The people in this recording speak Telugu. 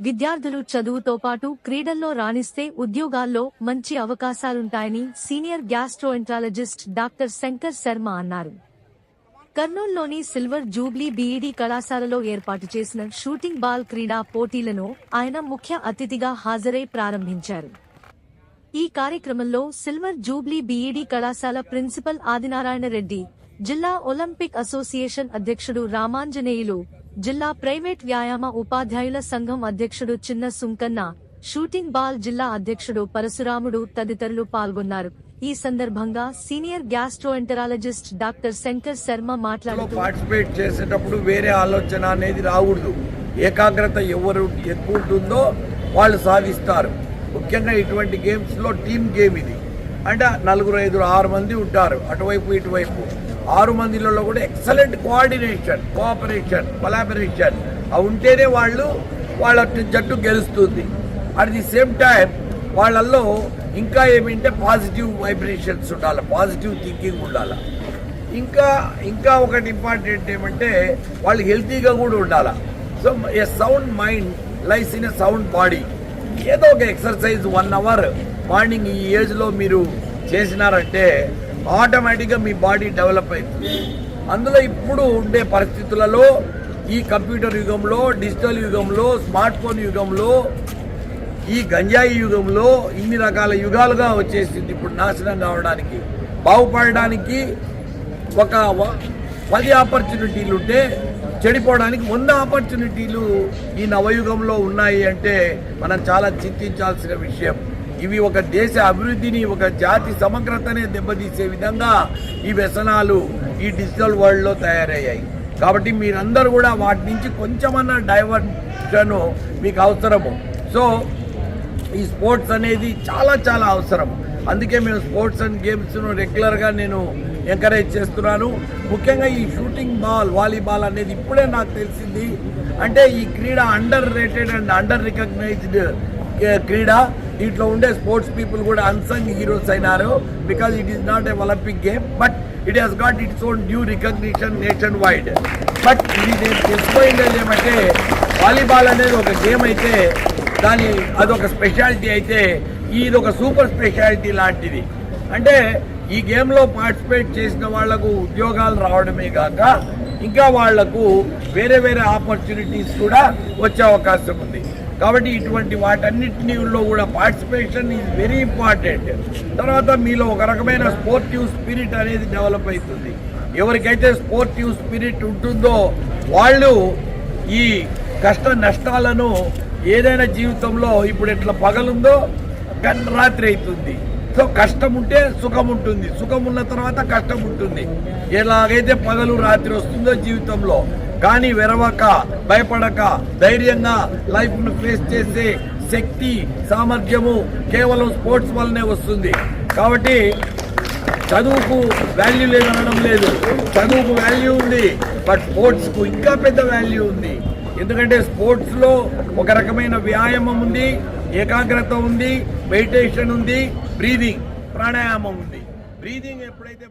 విద్యార్థులు చదువుతో పాటు క్రీడల్లో రాణిస్తే ఉద్యోగాల్లో మంచి అవకాశాలుంటాయని senior gastroenterologist doctor Shankar Sharma అన్నారు. కర్నూల్లోని సిల్వర్ జూబ్లీ బీఈడీ కళాశాలలో ఏర్పాటు చేసిన షూటింగ్ బాల్ క్రీడా పోటీలను ఆయన ముఖ్య అతిథిగా హాజరై ప్రారంభించారు. ఈ కార్యక్రమంలో సిల్వర్ జూబ్లీ బీఈడీ కళాశాల ప్రిన్సిపల్ ఆదినారాయణ రెడ్డి జిల్లా ఒలింపిక్ అసోసియేషన్ అధ్యక్షుడు రామాంజనేయులు జిల్లా ప్రైవేట్ వ్యాయామ ఉపాధ్యాయుల సంఘం అధ్యక్షుడు చిన్న సుంకన్న షూటింగ్ బాల్ జిల్లా అధ్యక్షుడు పరశురాముడు తదితరులు పాల్గొన్నారు. ఈ సందర్భంగా senior gastroenterologist doctor Shankar Sharma మాట్లాడుతూ పార్టిసిపేట్ చేసేటప్పుడు వేరే ఆలోచన అనేది రాకూడదు. ఏకాగ్రత ఎవరు ఎక్కువ ఉంటుందో వాళ్ళు సాధిస్తారు. ముఖ్యంగా ఇటువంటి గేమ్స్లో టీమ్ గేమ్ ఇది. అంటే నలుగురు ఐదుగురు ఆరు మంది ఉంటారు. అటువైపు ఇటువైపు. ఆరు మందిలో కూడా ఎక్సలెంట్ కోఆర్డినేషన్ కోఆపరేషన్ కొలాబరేషన్ అవి ఉంటేనే వాళ్ళు వాళ్ళ జట్టు గెలుస్తుంది. అట్ ది సేమ్ టైం వాళ్ళల్లో ఇంకా ఏమిటంటే పాజిటివ్ వైబ్రేషన్స్ ఉండాలి పాజిటివ్ థింకింగ్ ఉండాలి. ఇంకా ఇంకా ఒకటి ఇంపార్టెంట్ ఏమంటే వాళ్ళు హెల్తీగా కూడా ఉండాలి. So a sound mind lies in a sound body ఏదో ఒక ఎక్సర్సైజ్ వన్ అవర్ మార్నింగ్ ఈ ఏజ్లో మీరు చేసినారంటే ఆటోమేటిక్గా మీ బాడీ డెవలప్ అవుతుంది అందులో ఇప్పుడు ఉండే పరిస్థితులలో ఈ కంప్యూటర్ యుగంలో డిజిటల్ యుగంలో స్మార్ట్ ఫోన్ యుగంలో ఈ గంజాయి యుగంలో ఇన్ని రకాల యుగాలుగా వచ్చేసింది ఇప్పుడు నాశనం కావడానికి బాగుపడడానికి ఒక వ- పది ఆపర్చునిటీలు ఉంటే చెడిపోవడానికి వంద ఆపర్చునిటీలు ఈ నవయుగంలో ఉన్నాయి అంటే మనం చాలా చింతించాల్సిన విషయం. ఇవి ఒక దేశ అభివృద్ధిని ఒక జాతి సమగ్రతనే దెబ్బతీసే విధంగా ఈ వ్యసనాలు ఈ డిజిటల్ వరల్డ్లో తయారయ్యాయి. కాబట్టి మీరందరూ కూడా వాటి నుంచి కొంచెమన్నా డైవర్షన్ మీకు అవసరము. సో ఈ స్పోర్ట్స్ అనేది చాలా చాలా అవసరం. అందుకే మేము స్పోర్ట్స్ అండ్ గేమ్స్ను రెగ్యులర్గా నేను ఎంకరేజ్ చేస్తున్నాను. ముఖ్యంగా ఈ షూటింగ్ బాల్ వాలీబాల్ అనేది ఇప్పుడే నాకు తెలిసింది. అంటే ఈ క్రీడ underrated and under recognised క్రీడ. దీంట్లో ఉండే స్పోర్ట్స్ పీపుల్ కూడా అన్సంగ్ హీరోస్ అయినారు because it is not a Olympic game but it has got its own due recognition nationwide but ఇది నేను తెలిసిపోయింది ఏమంటే వాలీబాల్ అనేది ఒక గేమ్ అయితే దాని అదొక స్పెషాలిటీ అయితే ఇది ఒక సూపర్ స్పెషాలిటీ లాంటిది. అంటే ఈ గేమ్లో పార్టిసిపేట్ చేసిన వాళ్ళకు ఉద్యోగాలు రావడమే కాక ఇంకా వాళ్ళకు వేరే వేరే ఆపర్చునిటీస్ కూడా వచ్చే అవకాశం ఉంది. కాబట్టి ఇటువంటి వాటన్నిటిలో కూడా పార్టిసిపేషన్ ఈజ్ వెరీ ఇంపార్టెంట్ తర్వాత మీలో ఒక రకమైన స్పోర్టివ్ స్పిరిట్ అనేది డెవలప్ అవుతుంది. ఎవరికైతే స్పోర్టివ్ స్పిరిట్ ఉంటుందో వాళ్ళు ఈ కష్ట నష్టాలను ఏదైనా జీవితంలో ఇప్పుడు ఎట్లా పగలుందో కానీ రాత్రి అవుతుంది. సో కష్టం ఉంటే సుఖం ఉంటుంది సుఖం ఉన్న తర్వాత కష్టం ఉంటుంది ఎలాగైతే పగలు రాత్రి వస్తుందో జీవితంలో కానీ వెరవక భయపడక ధైర్యంగా లైఫ్ను ఫేస్ చేసే శక్తి సామర్థ్యము కేవలం స్పోర్ట్స్ వల్లనే వస్తుంది. కాబట్టి చదువుకు వాల్యూ లేదనడం లేదు. చదువుకు వాల్యూ ఉంది బట్ స్పోర్ట్స్కు ఇంకా పెద్ద వాల్యూ ఉంది. ఎందుకంటే స్పోర్ట్స్లో ఒక రకమైన వ్యాయామం ఉంది ఏకాగ్రత ఉంది మెడిటేషన్ ఉంది బ్రీదింగ్ ప్రాణాయామం ఉంది. బ్రీదింగ్ ఎప్పుడైతే